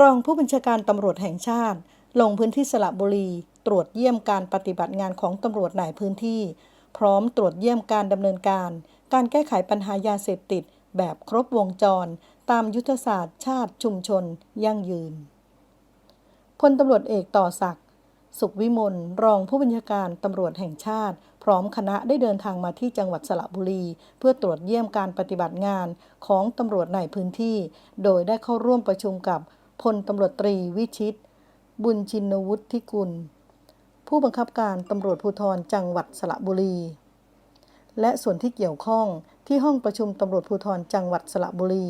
รองผู้บัญชาการตำรวจแห่งชาติ ลงพื้นที่สระบุรี ตรวจเยี่ยมการปฏิบัติงานของตำรวจหลายพื้นที่ พร้อมตรวจเยี่ยมการดำเนินการ การแก้ไขปัญหายาเสพติด แบบครบวงจร ตามยุทธศาสตร์ ชาติชุมชน ยั่งยืนพลตำรวจเอกต่อศักดิ์สุขวิมลรองผู้บัญชาการตำรวจแห่งชาติ พร้อมคณะได้เดินทางมาที่จังหวัดสระบุรี เพื่อตรวจเยี่ยมการปฏิบัติงานของตำรวจในพื้นที่ โดยได้เข้าร่วมประชุมกับ พลตำรวจตรีวิชิต บุญชินวุฒิกุล ผู้บังคับการตำรวจภูธรจังหวัดสระบุรี และส่วนที่เกี่ยวข้องที่ห้องประชุมตำรวจภูธรจังหวัดสระบุรี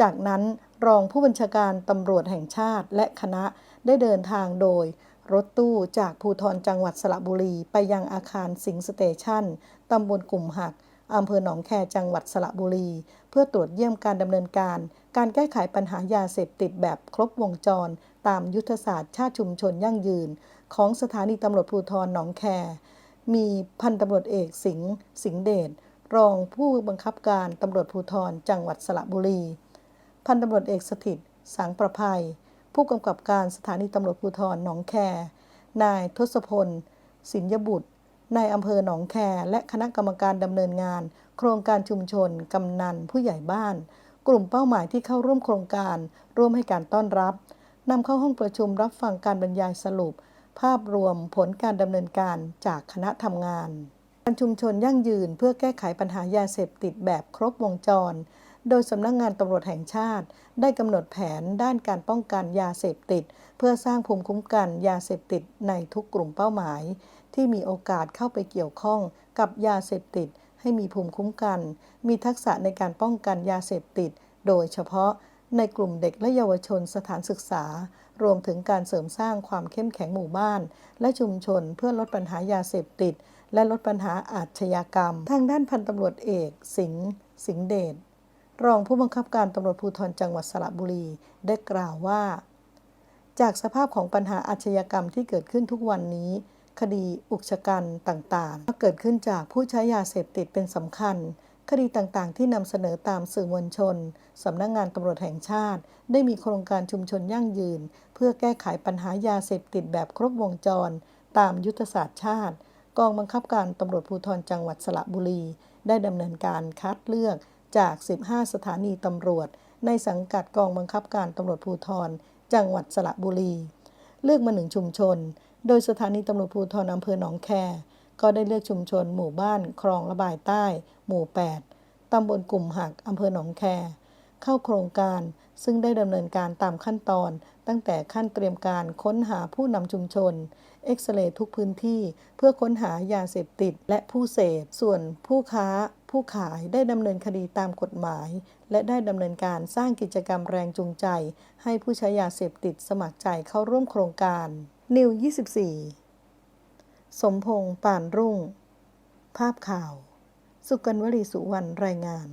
จากนั้นรองผู้บัญชาการตำรวจแห่งชาติและคณะได้เดินทางโดยรถตู้จากภูธรจังหวัดสระบุรี ไปยังอาคารสิงห์สเตชันตำบลกลุ่มหัก อำเภอหนองแคจังหวัดสระบุรี เพื่อตรวจเยี่ยมการดำเนินการ การแก้ไขปัญหายาเสพติดแบบครบวงจร ตามยุทธศาสตร์ชาติชุมชนยั่งยืน ของสถานีตำรวจภูธรหนองแค มีพันตำรวจเอกสิงห์สิงห์เดชรองผู้บังคับการตำรวจภูธรจังหวัดสระบุรี พันตำรวจเอกสถิตสังประภัย ผู้กำกับการสถานีตำรวจภูธรหนองแคนายทศพล สินยบุตร นายอำเภอหนองแคและคณะกรรมการดำเนินงาน โครงการชุมชน กำนัน ผู้ใหญ่บ้าน กลุ่มเป้าหมายที่เข้าร่วมโครงการ ร่วมให้การต้อนรับนำเข้าห้องประชุมรับฟังการบรรยายสรุป ภาพรวมผลการดำเนินการจากคณะทำงานการชุมชนยั่งยืนเพื่อแก้ไขปัญหายาเสพติดแบบครบวงจร โดยสำนักงงานตำรวจแห่งชาติ ได้กำหนดแผนด้านการป้องกันยาเสพติด เพื่อสร้างภูมิคุ้มกันยาเสพติดในทุกกลุ่มเป้าหมาย ที่มีโอกาสเข้าไปเกี่ยวข้องกับยาเสพติด ให้มีภูมิคุ้มกัน มีทักษะในการป้องกันยาเสพติด โดยเฉพาะในกลุ่มเด็กและเยาวชนสถานศึกษา รวมถึงการเสริมสร้างความเข้มแข็งหมู่บ้าน และชุมชนเพื่อลดปัญหายาเสพติด และลดปัญหาอาชญากรรม ทางด้านพันตำรวจเอก สิงห์สิงห์เดช รองผู้บังคับการตำรวจภูธรจังหวัดสระบุรี ได้กล่าวว่า จากสภาพของปัญหาอาชญากรรมที่เกิดขึ้นทุกวันนี้ คดีอุกชะกันต่างๆเกิดขึ้นจากผู้ใช้ยาเสพติดเป็นสำคัญ คดีต่างๆ ที่นำเสนอตามสื่อมวลชนสำนักงงานตำรวจแห่งชาติ ได้มีโครงการชุมชนยั่งยืน เพื่อแก้ไขปัญหายาเสพติดแบบครบวงจร ตามยุทธศาสตร์ชาติ กองบังคับการตำรวจภูธรจังหวัดสระบุรี ได้ดำเนินการคัดเลือก จาก 15 สถานีตำรวจ ในสังกัดกองบังคับการตำรวจภูธร จังหวัดสระบุรี เลือกมาหนึ่งชุมชน โดยสถานีตำรวจภูธรอำเภอหนองแค ก็ได้เลือกชุมชน หมู่บ้านคลองระบายใต้ หมู่ 8ตำบลกลุ่มหักอำเภอหนองแค เข้าโครงการ ซึ่งได้ดำเนินการตามขั้นตอน ตั้งแต่ขั้นเตรียมการค้นหาผู้นำชุมชน เอ็กซเรย์ทุกพื้นที่ เพื่อค้นหายาเสพติดและผู้เสพ ส่วนผู้ค้า ผู้ขายได้ดำเนินคดีตามกฎหมาย และได้ดำเนินการสร้างกิจกรรมแรงจูงใจ ให้ผู้ใช้ยาเสพติดสมัครใจเข้าร่วมโครงการ นิว 24 สมพงษ์ป่านรุ่ง ภาพข่าว สุกันวลีสุวรรณรายงาน